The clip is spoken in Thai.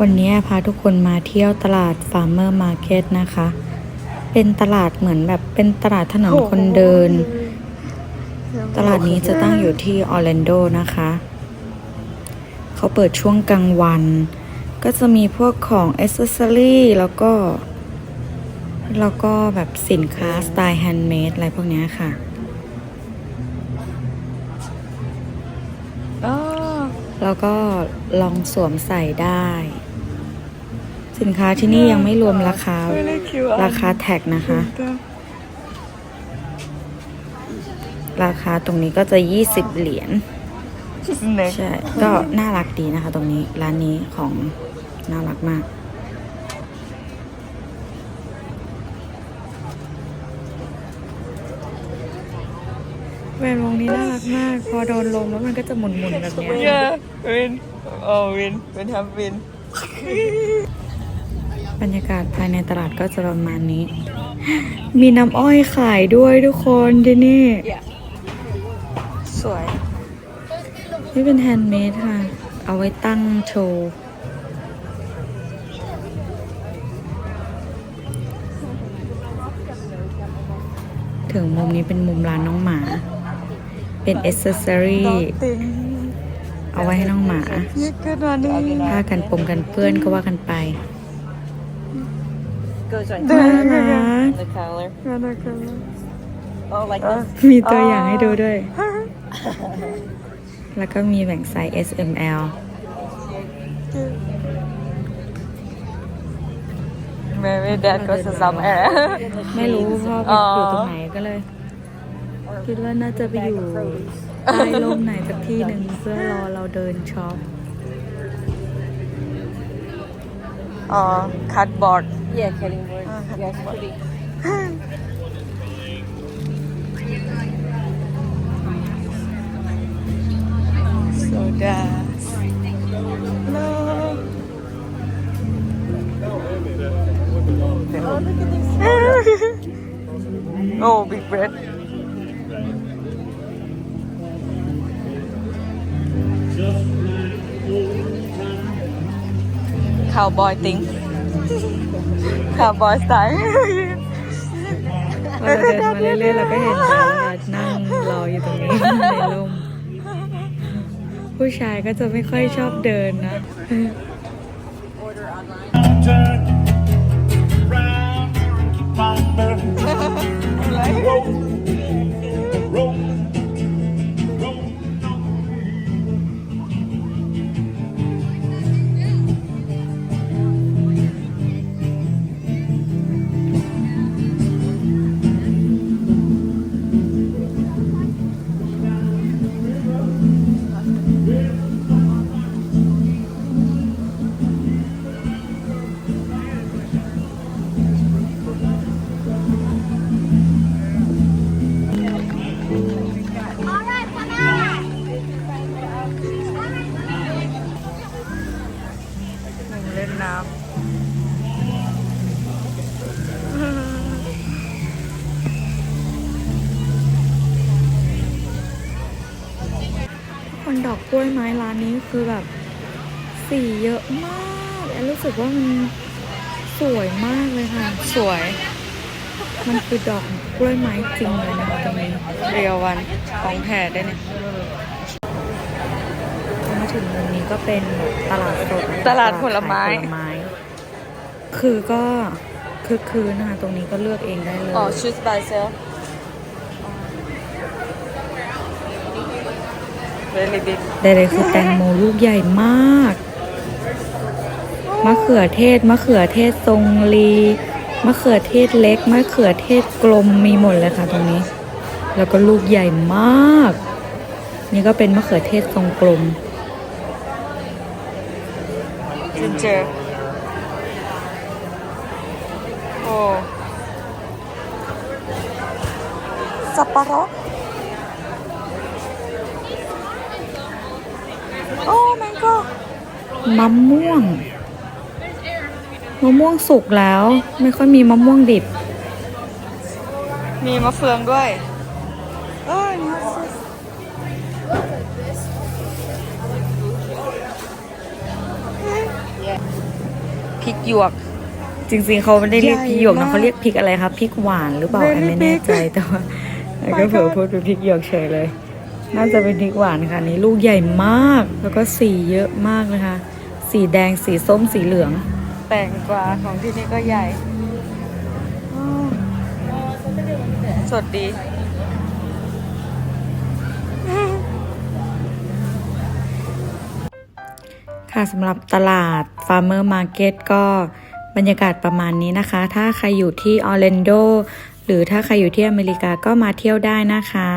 วันนี้พาทุกคนมาเที่ยวตลาด Farmer Market นะคะ เป็นตลาดเหมือนแบบเป็นตลาดถนนคนเดิน ตลาดนี้จะตั้งอยู่ที่ออร์แลนโดนะคะ เขาเปิดช่วงกลางวัน ก็จะมีพวกของอ c เซสซอรี่แล้วก็ แล้วก็แบบสินค้าสไตล์แฮนด์เมดอะไรพวกเนี้ยค่ะแล้วก็ลองสวมใส่ได้ สินค้าที่นี่ยังไม่รวมราคา Really cute. ราคาแท็กนะคะ ราคาตรงนี้ก็จะ20เหรียญ Next. ใช่ก็น่ารักดีนะคะตรงนี้ร้านนี้ของน่ารักมากแหวนวงนี้น่ารักมาก พอโดนลมแล้วมันก็จะหมุนๆแบบเนี้ย Yeah, win. Oh, win. Win have win. บรรยากาศภายในตลาดก็จะประมาณนี้ มีน้ำอ้อยขายด้วยทุกคนที่นี่ สวย นี่เป็นแฮนด์เมดค่ะ เอาไว้ตั้งโชว์ถึงมุมนี้เป็นมุมร้านน้องหมา เป็นเอเซอรี่เอาไว้ให้น้องหมา ผ้ากันปงกันเปื้อนก็ว่ากันไป goes right น่ารัก the collar. Gonna go. Oh, like Uh, this. มีตัวอย่างให้ดูด้วย แล้วก็มีแบ่งไซส์ S M L Maybe that goes to somewhere. ไม่รู้พ่อไปอ๋ออยู่ตรงไหนก็เลย คิดว่าน่าจะไปอยู่ใต้ร่มไหนสักที่หนึ่งเพื่อรอเราเดินช็อป oh, cardboard. Yeah, cutting board. Uh, yeah, it's pretty. Soda. No. Oh, look at this. oh, big bread. Cowboy thing. Cowboy style. พอเราเดินมาเรื่อยๆเราก็เห็นชายนั่งรออยู่ตรงนี้ในร่มผู้ชายก็จะไม่ค่อยชอบเดินนะ นน้คนดอกกล้วยไม้ร้านนี้คือแบบ สีเยอะมากแอนรู้สึกว่ามันสวยมากเลยค่ะ สวย มันคือดอกกล้วยไม้จริงเลยนะตรงนี้เรียววันของแท้ได้เนี่ย ถึงมุมนี้ก็เป็นตลาดสดตลาดผลไม้ขายผลไม้ คือก็คือคืนนะคะตรงนี้ก็เลือกเองได้เลย อ๋อ choose by sale really big ได้เลยคือแตงโมลูกใหญ่มาก มะเขือเทศ มะเขือเทศทรงลี มะเขือเทศเล็ก มะเขือเทศกลมมีหมดเลยค่ะตรงนี้ แล้วก็ลูกใหญ่มาก นี่ก็เป็นมะเขือเทศทรงกลม ginger โอ้สับปะรดโอ้ mango มะม่วง มะม่วงสุกแล้ว ไม่ค่อยมีมะม่วงดิบ มีมะเฟืองด้วยเอ้ยนี่ส พริกหยวก จริงๆเขาไม่ได้เรียกพริกหยวกใหญ่นะมากเขาเรียกพริกอะไรครับพริกหวานหรือเปล่า Very แอนไม่แน่ใจ big แต่ว่าแอนก็ My เผลอ God พูดเป็นพริกหยวกเฉยเลย น่าจะเป็นพริกหวานค่ะอันนี้ลูกใหญ่มากแล้วก็สีเยอะมากเลยค่ะสีแดงสีส้มสีเหลืองแตงกวาของที่นี่ก็ใหญ่อ้าวสดดี ค่ะสำหรับตลาด Farmer Market ก็บรรยากาศประมาณนี้นะคะ ถ้าใครอยู่ที่ออร์แลนโดหรือถ้าใครอยู่ที่อเมริกาก็มาเที่ยวได้นะคะ